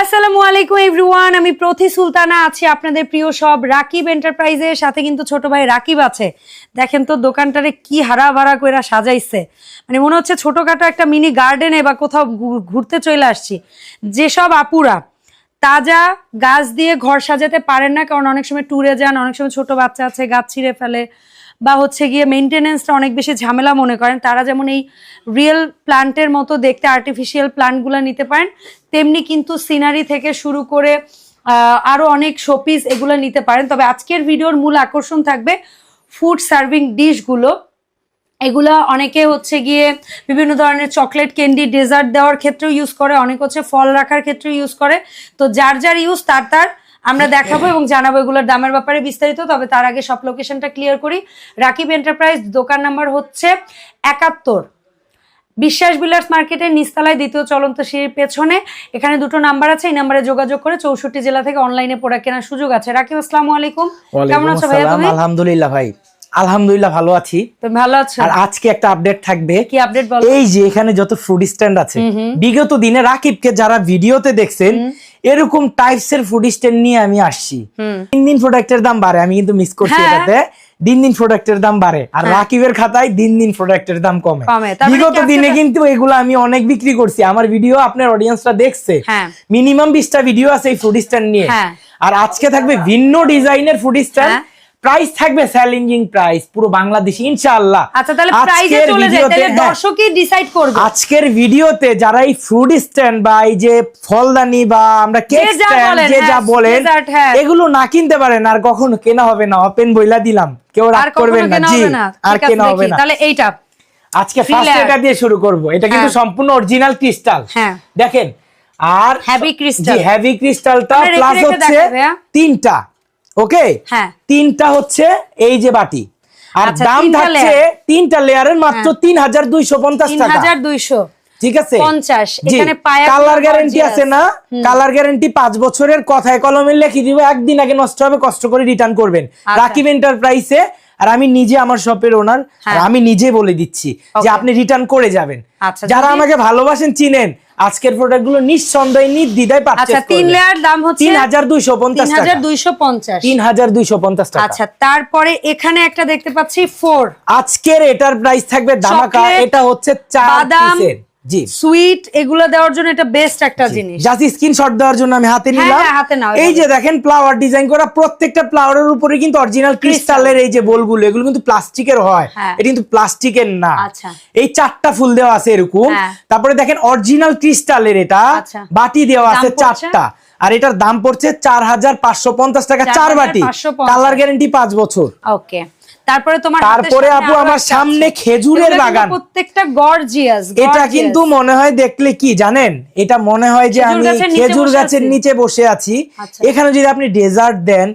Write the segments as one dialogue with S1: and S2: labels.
S1: আসসালামু আলাইকুম এভরিওয়ান আমি প্রতি সুলতানা আছি আপনাদের প্রিয় সব রাকিব এন্টারপ্রাইজের সাথে কিন্তু ছোট ভাই রাকিব আছে। দেখেন তো, দোকানটারে কি হারা ভাড়া করে সাজাইছে। মানে মনে হচ্ছে ছোটখাটো একটা মিনি গার্ডেনে বা কোথাও ঘুরতে চলে আসছি। যেসব আপুরা, তাজা গাছ দিয়ে ঘর সাজাতে পারেন না, কারণ অনেক সময় ট্যুরে যান, অনেক সময় ছোট বাচ্চা আছে, গাছ ছিঁড়ে ফেলে। বা হচ্ছে গিয়ে মেনটেনেন্সটা অনেক বেশি ঝামেলা মনে করেন, তারা যেমন এই রিয়েল প্লান্টের মতো দেখতে আর্টিফিশিয়াল প্লান্টগুলো নিতে পারেন, তেমনি কিন্তু সিনারি থেকে শুরু করে আরও অনেক শোপিস এগুলো নিতে পারেন। তবে আজকের ভিডিওর মূল আকর্ষণ থাকবে ফুড সার্ভিং ডিশগুলো এগুলা অনেকে হচ্ছে গিয়ে বিভিন্ন ধরনের চকলেট ক্যান্ডি ডেজার্ট দেওয়ার ক্ষেত্রেও ইউজ করে, অনেক হচ্ছে ফল রাখার ক্ষেত্রে ইউজ করে। তো যার যার ইউজ তার তার আমরা দেখাবো এবং জানাব এগুলোর দামের ব্যাপারে বিস্তারিত তবে তার আগে সব লোকেশনটা ক্লিয়ার করি। রাকিব এন্টারপ্রাইজ দোকান নাম্বার হচ্ছে একাত্তর। বিশ্বাস বিলার্স মার্কেটের নিস্তালায় দ্বিতীয় চলন্ত সিঁড়ির পেছনে। এখানে দুটো নাম্বার আছে এই নাম্বারে যোগাযোগ করে চৌষট্টি জেলা থেকে অনলাইনে প্রোডাক্ট কেনার সুযোগ আছে। রাকিব আসসালামু আলাইকুম। কেমন আছো ভাইয়া তুমি?
S2: আলহামদুলিল্লাহ ভাই। আলহামদুলিল্লাহ ভালো আছি।
S1: তুমি ভালো আছো?
S2: আর আজকে একটা আপডেট থাকবে।
S1: কি আপডেট বলো?
S2: এই যে এখানে যত ফুড স্ট্যান্ড আছে বিগত দিনে রাকিবকে যারা ভিডিওতে দেখছেন এরকম টাইপস এর ফুড স্ট্যান্ড নিয়ে আমি আসছি
S1: তিন
S2: দিন দিন প্রোডাক্টের দাম বাড়ে আমি কিন্তু মিস করছি
S1: হ্যাঁ।
S2: এটাতে দিন দিন প্রোডাক্টের দাম বাড়ে আর রাকিবের খাতায় দিন দিন প্রোডাক্টের দাম কমে
S1: মানে
S2: বিগত দিনে কিন্তু এগুলো আমি অনেক বিক্রি করছি আমার ভিডিও আপনার অডিয়েন্সরা দেখছে
S1: হ্যাঁ।
S2: মিনিমাম বিশটা ভিডিও আছে এই ফুড স্ট্যান্ড নিয়ে
S1: হ্যাঁ।
S2: আর আজকে থাকবে ভিন্ন ডিজাইনের ফুড স্ট্যান্ড
S1: হ্যাঁ।
S2: প্রাইস থাকবে চ্যালেঞ্জিং প্রাইস পুরো বাংলাদেশ ইনশাআল্লাহ
S1: আচ্ছা তাহলে
S2: আজকের
S1: চলে যায় তাহলে
S2: হ্যাঁ,
S1: দর্শকই ডিসাইড করবে
S2: আজকের ভিডিওতে যারা এই ফুড স্ট্যান্ড বা এই যে ফলদানি বা আমরা কেক স্ট্যান্ড যে যা
S1: হ্যাঁ,
S2: বলেন
S1: হ্যাঁ।
S2: এগুলো না কিনতে পারেন আর কখনো কেনা হবে না ওপেন বইলা দিলাম কেউ রাগ করবেন না জি আর কেনা হবে না
S1: তাহলে এইটা
S2: আজকে ফার্স্ট এটা দিয়ে শুরু করব এটা কিন্তু। সম্পূর্ণ অরিজিনাল ক্রিস্টাল
S1: হ্যাঁ।
S2: দেখেন আর
S1: crystal।
S2: জি হেভি ক্রিস্টালটা প্লাস হচ্ছে? তিনটা ওকে?
S1: হ্যাঁ।
S2: তিনটা হচ্ছে এই যে বাটি। আর
S1: আচ্ছা,
S2: দাম থাকছে তিনটা লেয়ারের মাত্র
S1: হ্যাঁ।
S2: তিন হাজার দুইশো পঞ্চাশ টাকা।
S1: হাজার দুইশো।
S2: ঠিক আছে? কালার গ্যারান্টি আছে না? কালার গ্যারান্টি পাঁচ বছরের কথায় কলমে লিখে দিব একদিন আগে নষ্ট হবে কষ্ট করে রিটার্ন করবেন।
S1: আচ্ছা।
S2: রাকিব এন্টারপ্রাইসে আর আমি নিজে আমার শপের ওনার আর
S1: হ্যাঁ।
S2: আমি নিজে বলে দিচ্ছি যে আপনি রিটার্ন করে যাবেন।
S1: আচ্ছা,
S2: যারা আমাকে ভালোবাসেন চিনেন। আজকের প্রোডাক্টগুলো নিঃসন্দেহে নির্দ্বিধায়
S1: আচ্ছা
S2: পারচেজ
S1: তিন লেয়ার দাম হচ্ছে
S2: তিন হাজার দুইশো পঞ্চাশ
S1: তিন
S2: টাকা
S1: হাজার দুইশো পঞ্চাশ।
S2: তিন হাজার দুইশো পঞ্চাশ টাকা।
S1: আচ্ছা তারপরে এখানে একটা দেখতে পাচ্ছি ফোর
S2: আজকের এটার প্রাইস থাকবে ধামাকা এটা হচ্ছে চার পিসের জি।
S1: সুইট এগুলো দেওয়ার জন্য এটা বেস্ট একটা জিনিস।
S2: জাস্ট স্ক্রিনশট দেওয়ার জন্য আমি হাতে
S1: হ্যাঁ,
S2: নিলাম।
S1: হ্যাঁ, হাতে নাও,
S2: এই যে দেখেন ফ্লাওয়ার ডিজাইন করা প্রত্যেকটা ফ্লাওয়ারের উপরে কিন্তু অরিজিনাল ক্রিস্টালের এই যে বোলগুলো এগুলো কিন্তু প্লাস্টিকের হয়।
S1: হ্যাঁ।
S2: এটা কিন্তু প্লাস্টিকের না।
S1: আচ্ছা।
S2: এই চারটা ফুল দেওয়া আছে এরকম। তারপরে দেখেন অরিজিনাল ক্রিস্টালের এটা
S1: আচ্ছা।
S2: বাটি দেওয়া আছে চারটা। আর এটার দাম পড়ছে চার হাজার পাঁচশো পঞ্চাশ টাকা চার বাটি।
S1: 4,550
S2: কালার গ্যারান্টি পাঁচ বছর।
S1: ওকে তারপরে তোমার
S2: তারপরে আপু আমার সামনে। খেজুরের বাগান।
S1: প্রত্যেকটা গর্জিয়াস
S2: এটা কিন্তু মনে হয় দেখলে কি জানেন এটা মনে হয় যে আমি খেজুর গাছের নিচে বসে আছি
S1: আচ্ছা।
S2: এখানে যদি আপনি ডেজার্ট দেন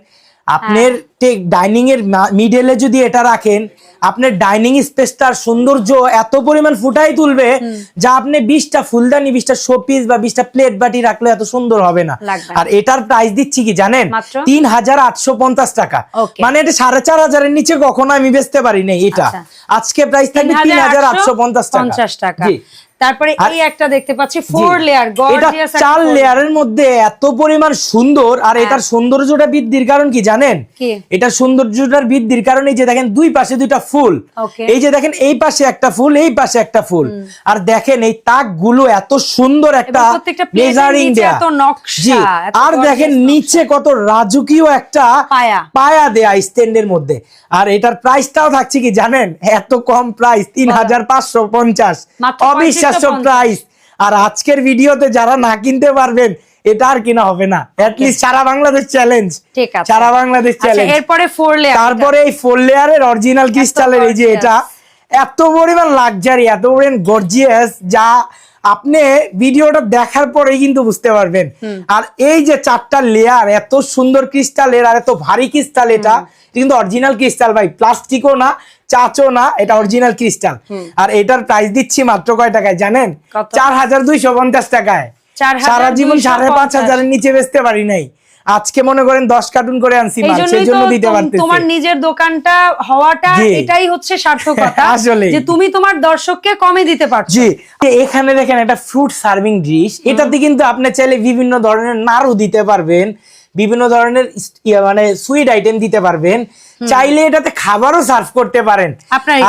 S2: আপনার ঠিক ডাইনিং এর মিডলে যদি এটা রাখেন আপনার ডাইনিং স্পেসটার সৌন্দর্য এত পরিমাণ ফুটাই তুলবে যা আপনি বিশটা ফুলদানি বিশটা শোপিস বা বিশটা প্লেট বাটি রাখলে এত সুন্দর হবে না। আর এটার প্রাইস দিচ্ছি কি জানেন? তিন হাজার আটশো পঞ্চাশ টাকা। মানে এটা সাড়ে চার হাজারের নিচে কখনো আমি বেচতে পারি না এটা।
S1: আচ্ছা।
S2: আজকে প্রাইস থাকবে তিন হাজার আটশো পঞ্চাশ টাকা।
S1: তারপরে এই একটা দেখতে পাচ্ছি ফোর লেয়ার গর্জিয়াস
S2: চার লেয়ারের মধ্যে এত পরিমাণ সুন্দর আর
S1: হ্যাঁ।
S2: এটার সৌন্দর্যটা বৃদ্ধির কারণ কি জানেন?
S1: কি?
S2: এটার সৌন্দর্যটার বৃদ্ধির কারণ এই যে দেখেন দুই পাশে দুইটা ফুল। এই যে দেখেন এই পাশে একটা ফুল এই পাশে একটা ফুল। আর দেখেন এই তাকগুলো এত সুন্দর একটা মেজারিং দেয়া।
S1: নকশা,
S2: আর দেখেন নিচে কত রাজকীয় একটা
S1: পায়া।
S2: পায়া দেয়া স্ট্যান্ডের মধ্যে। আর এটার প্রাইসটাও থাকছে কি জানেন? এত কম প্রাইস তিন হাজার পাঁচশো পঞ্চাশ।
S1: মাত্র 3550
S2: প্রাইস আর আজকের ভিডিওতে যারা না কিনতে পারবেন এটা আর কিনা হবে না। লিস্ট সারা বাংলাদেশ চ্যালেঞ্জ
S1: ঠিক আছে।
S2: সারা বাংলাদেশ চ্যালেঞ্জ
S1: এরপরে ফোর লেয়ার
S2: তারপরে এই ফোর লেয়ারের অরিজিনাল ক্রিস্টালের এই যে এটা। এত পরিমাণ লাক্সারি এত পরিমাণ গর্জিয়াস যা আপনি ভিডিওটা দেখার পরেই কিন্তু বুঝতে পারবেন। আর এই যে চারটা লেয়ার এত সুন্দর ক্রিস্টালের আর এত ভারী ক্রিস্টাল এটা কিন্তু অরিজিনাল ক্রিস্টাল ভাই প্লাস্টিকও না চাচো না এটা অরিজিনাল ক্রিস্টাল আর এটার প্রাইস দিচ্ছি মাত্র কয় টাকায় জানেন? চার হাজার দুইশো পঞ্চাশ টাকায়। সারা জীবন সাড়ে পাঁচ হাজারের নিচে বেচতে পারি নাই। আজকে মনে করেন দশ কার্টুন করে আনছি
S1: এই
S2: মাল
S1: জন্যই
S2: সেই জন্য দিতে পারতেছি।
S1: তোমার নিজের দোকানটা হওয়াটা এটাই হচ্ছে সার্থকতা
S2: আসলেই।
S1: যে তুমি তোমার দর্শককে কমে দিতে পারছ।
S2: জি। এখানে দেখেন একটা ফ্রুট সার্ভিং ডিশ এটাতে কিন্তু আপনি চাইলে বিভিন্ন ধরনের নাড়ু দিতে পারবেন বিভিন্ন ধরনের মানে সুইট আইটেম দিতে পারবেন। চাইলে এটাতে খাবারও সার্ভ করতে পারেন।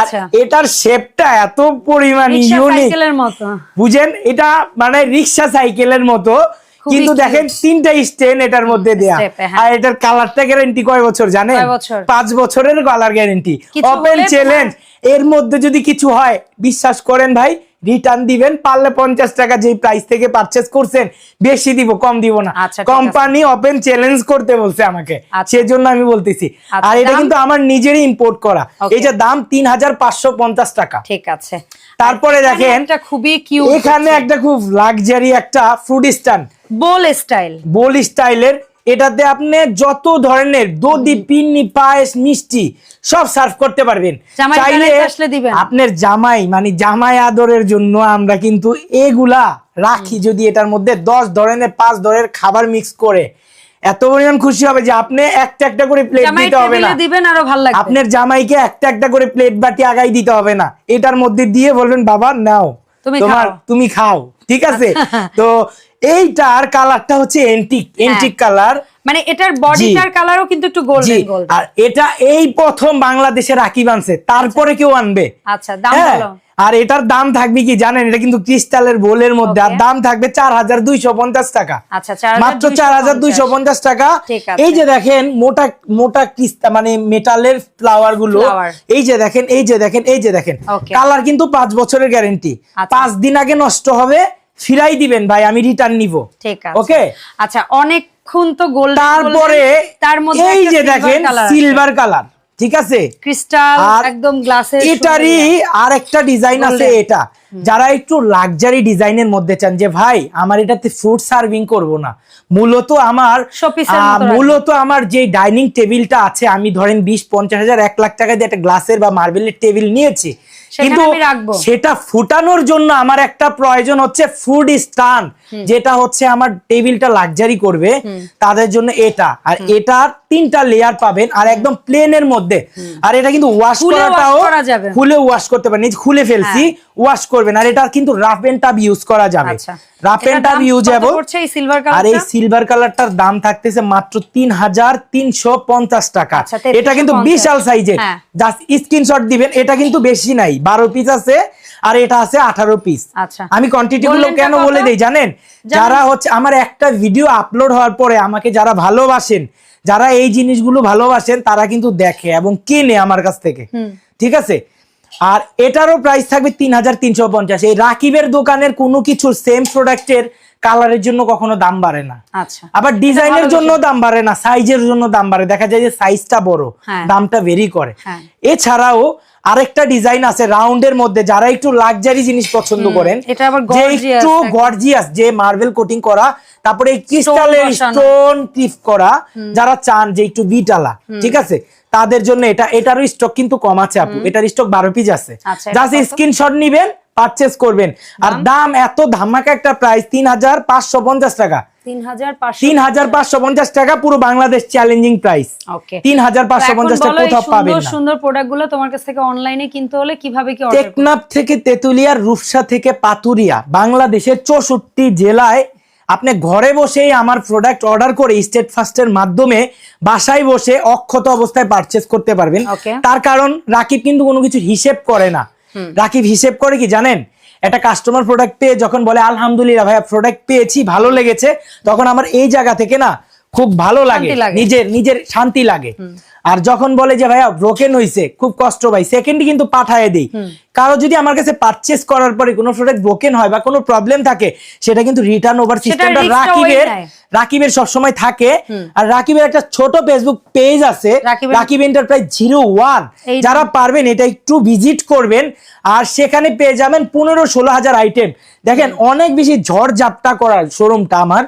S2: আর এটার শেপটা এত পরিমাণ ইউনিক বুঝেন? এটা মানে রিক্সা সাইকেলের মতো। কিন্তু দেখেন তিনটা স্টেন এটার মধ্যে দেয়া।
S1: হ্যাঁ।
S2: আর এটার কালারটা গ্যারান্টি কয় বছর জানেন? পাঁচ বছরের কালার গ্যারান্টি ওপেন চ্যালেঞ্জ এর মধ্যে যদি কিছু হয় বিশ্বাস করেন ভাই রিটার্ন দিবেন পারলে পঞ্চাশ টাকা যেই প্রাইস থেকে পারচেস করছেন বেশি দিব কম দিব না। কোম্পানি ওপেন চ্যালেঞ্জ করতে বলছে আমাকে।
S1: আচ্ছা।
S2: সেজন্য আমি বলতেছি।
S1: আচ্ছা,
S2: আর এটা? কিন্তু আমার নিজেরই ইম্পোর্ট করা। যে দাম তিন হাজার পাঁচশো পঞ্চাশ টাকা।
S1: ঠিক আছে।
S2: তারপরে দেখেন
S1: খুবই কিউট
S2: এখানে একটা খুব লাক্সারি একটা fruit stand
S1: bowl style.
S2: Bowl স্টাইলের এটাতে আপনি যত ধরনের দধি পিন্নি পায়েস মিষ্টি সব সার্ভ করতে পারবেন। চাইলে
S1: আসলে দিবেন?
S2: আপনার জামাই মানে জামাই আদরের জন্য আমরা কিন্তু এগুলা রাখি যদি এটার মধ্যে দশ ধরনের পাঁচ ধরনের খাবার মিক্স করে। এত পরিমাণ খুশি হবে যে আপনি একটা একটা করে প্লেট দিতে হবে না।
S1: দিবেন আরও ভালো লাগবে।
S2: আপনার জামাইকে একটা একটা করে প্লেট বাটি আগাই দিতে হবে না। এটার মধ্যে দিয়ে বলবেন বাবা নাও।
S1: তুমি
S2: তোমার
S1: খাও।
S2: তুমি খাও। ঠিক আছে? তো এইটার কালারটা হচ্ছে এন্টিক এন্টিক কালার
S1: মানে এটার বডিটার কালারও কিন্তু একটু গোল্ডেন গোল্ড
S2: আর এটা এই প্রথম বাংলাদেশে রাখি বানছে তারপরে কেউ আনবে।
S1: আচ্ছা দাম
S2: হ্যাঁ,
S1: বলো।
S2: আর এটার দাম থাকবে কি জানেন? এটা কিন্তু ক্রিস্টালের বোলের মধ্যে। আর দাম থাকবে চার হাজার দুইশো পঞ্চাশ টাকা।
S1: আচ্ছা
S2: মাত্র চার হাজার দুইশো পঞ্চাশ টাকা। এই যে দেখেন মোটা মোটা ক্রিস্টা মানে মেটালের
S1: ফ্লাওয়ারগুলো।
S2: এই যে দেখেন এই যে দেখেন এই যে দেখেন। কালার কিন্তু পাঁচ বছরের গ্যারেন্টি
S1: আচ্ছা।
S2: পাঁচ দিন আগে নষ্ট হবে। ফিরাই দিবেন ভাই আমি রিটার্ন নিব।
S1: ঠিক আছে।
S2: ওকে
S1: আচ্ছা অনেকক্ষণ তো গোল্ড
S2: তারপরে
S1: তার মধ্যে
S2: এই যে দেখেন সিলভার কালার ঠিক আছে?
S1: ক্রিস্টাল একদম গ্লাসের
S2: এটারই আর একটা ডিজাইন আছে এটা। যারা একটু লাক্সারি ডিজাইনের মধ্যে চান যে ভাই আমার এটাতে ফুড সার্ভিং করব না। মূলত আমার। মূলত আমার যে ডাইনিং টেবিলটা আছে আমি ধরেন বিশ পঞ্চাশ হাজার এক লাখ টাকা দিয়ে একটা গ্লাসের বা মার্বেলের টেবিল নিয়েছি। কিন্তু সেটা ফুটানোর জন্য আমার একটা প্রয়োজন হচ্ছে ফুড স্টান যেটা হচ্ছে আমার টেবিলটা লাক্সারি করবে তাদের জন্য এটা। আর এটা তিনটা লেয়ার পাবেন আর একদম প্লেনের মধ্যে। আর এটা কিন্তু ওয়াশ করাটাও খুলে ওয়াশ করতে পারেন। খুলে ফেলছি ওয়াশ করবেন আর এটা কিন্তু রাফ এন্ড টাব ইউজ করা যাবে। রাফ এন্ড টাব ইউজেবল আর এই সিলভার কালারটার দাম থাকতেছে মাত্র তিন হাজার তিনশো পঞ্চাশ টাকা।
S1: আচ্ছা, 3350
S2: এটা কিন্তু বিশাল সাইজের। জাস্ট স্ক্রিনশট দিবেন এটা কিন্তু বেশি নাই বারো পিস আছে আর এটা আছে আঠারো পিস
S1: আচ্ছা।
S2: আমি কোয়ান্টিটি গুলো কেন বলে দিই জানেন? যারা হচ্ছে আমার একটা ভিডিও আপলোড হওয়ার পরে আমাকে যারা ভালোবাসেন যারা এই জিনিসগুলো ভালোবাসেন তারা কিন্তু দেখে এবং কেনে আমার কাছ থেকে। ঠিক আছে? আর এটারও প্রাইস থাকবে তিন হাজার তিনশো পঞ্চাশ। এই রাকিবের দোকানের কোনো কিছু সেম প্রোডাক্টের কালারের জন্য কখনো দাম বাড়ে না।
S1: আচ্ছা।
S2: আবার ডিজাইনের জন্য দাম বাড়ে না সাইজের জন্য দাম বাড়ে। দেখা যায় যে সাইজটা বড়
S1: হ্যাঁ।
S2: দামটা ভেরি করে।
S1: হ্যাঁ।
S2: এছাড়াও আরেকটা ডিজাইন আছে রাউন্ডের মধ্যে যারা একটু লাক্সারি জিনিস পছন্দ করেন যে একটু গর্জিয়াস যে মার্বেল কোটিং করা তারপরে ক্রিস্টালের স্টোন ক্রিপ করা যারা চান যে একটু বিটালা ঠিক আছে? তাদের জন্য এটা এটারও স্টক কিন্তু কম আছে আপু। এটার স্টক বারো পিস আছে।
S1: আচ্ছা,
S2: জাস্ট
S1: কত?
S2: স্ক্রিনশট নিবেন পারচেস করবেন। আর দাম? এত ধামাকা একটা প্রাইস তিন হাজার পাঁচশো পঞ্চাশ টাকা।
S1: তিন হাজার পাঁচশো
S2: পঞ্চাশ টাকা পুরো বাংলাদেশ চ্যালেঞ্জিং প্রাইস তিন হাজার পাঁচশো পঞ্চাশ টাকা কোথাও পাবেন
S1: সুন্দর প্রোডাক্টগুলো তোমার কাছ থেকে অনলাইনে কিনতে হলে কীভাবে কি
S2: টেকনাফ থেকে তেতুলিয়ার রূপসা থেকে পাতুরিয়া বাংলাদেশের চৌষট্টি জেলায় আপনি ঘরে বসেই আমার প্রোডাক্ট অর্ডার করে স্টেট ফাস্টের মাধ্যমে বাসায় বসে অক্ষত অবস্থায় পারচেস করতে পারবেন। তার কারণ রাকিব কিন্তু কোনো কিছু হিসেব করে না। রাকিব হিসেব করে কি জানেন? একটা কাস্টমার প্রোডাক্ট পেয়ে যখন বলে আলহামদুলিল্লাহ ভাইয়া প্রোডাক্ট পেয়েছি ভালো লেগেছে তখন আমার এই জায়গা থেকে না খুব ভালো লাগে।
S1: লাগে।
S2: নিজের নিজের শান্তি লাগে। আর যখন বলে যে ভাইয়া ব্রোকেন হইছে খুব কষ্ট ভাই সেকেন্ডই কিন্তু পাঠায় দেই। কারও যদি আমার কাছে পারচেস করার পরে কোনো প্রোডাক্ট ব্রোকেন হয় বা কোনো প্রবলেম থাকে সেটা কিন্তু রিটার্ন ওভার সিস্টেমটা রাকিবের। রাকিবের সবসময় থাকে। আর রাকিবের একটা ছোট ফেসবুক পেজ আছে রাকিব এন্টারপ্রাইজ জিরো ওয়ান যারা পারবেন এটা একটু ভিজিট করবেন। আর সেখানে পেয়ে যাবেন পনেরো ষোলো হাজার আইটেম দেখেন অনেক বেশি ঝড় ঝাপটা করার শোরুমটা আমার।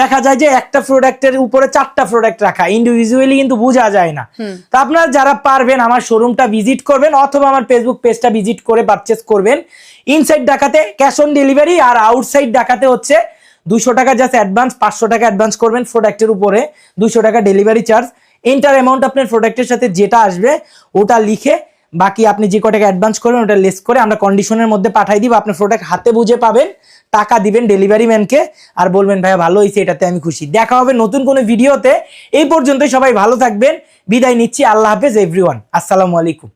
S2: দেখা যায় যে একটা প্রোডাক্টের উপরে চারটা প্রোডাক্ট রাখা। ইন্ডিভিজুয়ালি কিন্তু বোঝা যায় না। তো আপনারা যারা পারবেন আমার শোরুমটা ভিজিট করবেন অথবা আমার ফেসবুক পেজটা ভিজিট করে পারচেস করবেন। ইনসাইড ডাকাতে ক্যাশ অন ডেলিভারি আর আউটসাইড ডাকাতে হচ্ছে দুশো টাকা জাস্ট অ্যাডভান্স পাঁচশো টাকা অ্যাডভান্স করবেন প্রোডাক্টের উপরে, দুশো টাকা ডেলিভারি চার্জ এন্টার অ্যামাউন্ট আপনার প্রোডাক্টের সাথে যেটা আসবে, ওটা লিখে বাকি আপনি যে কটাকে অ্যাডভান্স করবেন, ওটা লেস করে আমরা কন্ডিশনের মধ্যে পাঠাই দিব। আপনার প্রোডাক্ট হাতে বুঝে পাবেন, টাকা দিবেন ডেলিভারি ম্যানকে আর বলবেন, ভাইয়া, ভালো হয়েছে, এটাতে আমি খুশি। দেখা হবে নতুন কোনো ভিডিওতে এই পর্যন্তই সবাই ভালো থাকবেন। বিদায় নিচ্ছি। আল্লাহ হাফেজ এভরিওয়ান আসসালামু আলাইকুম।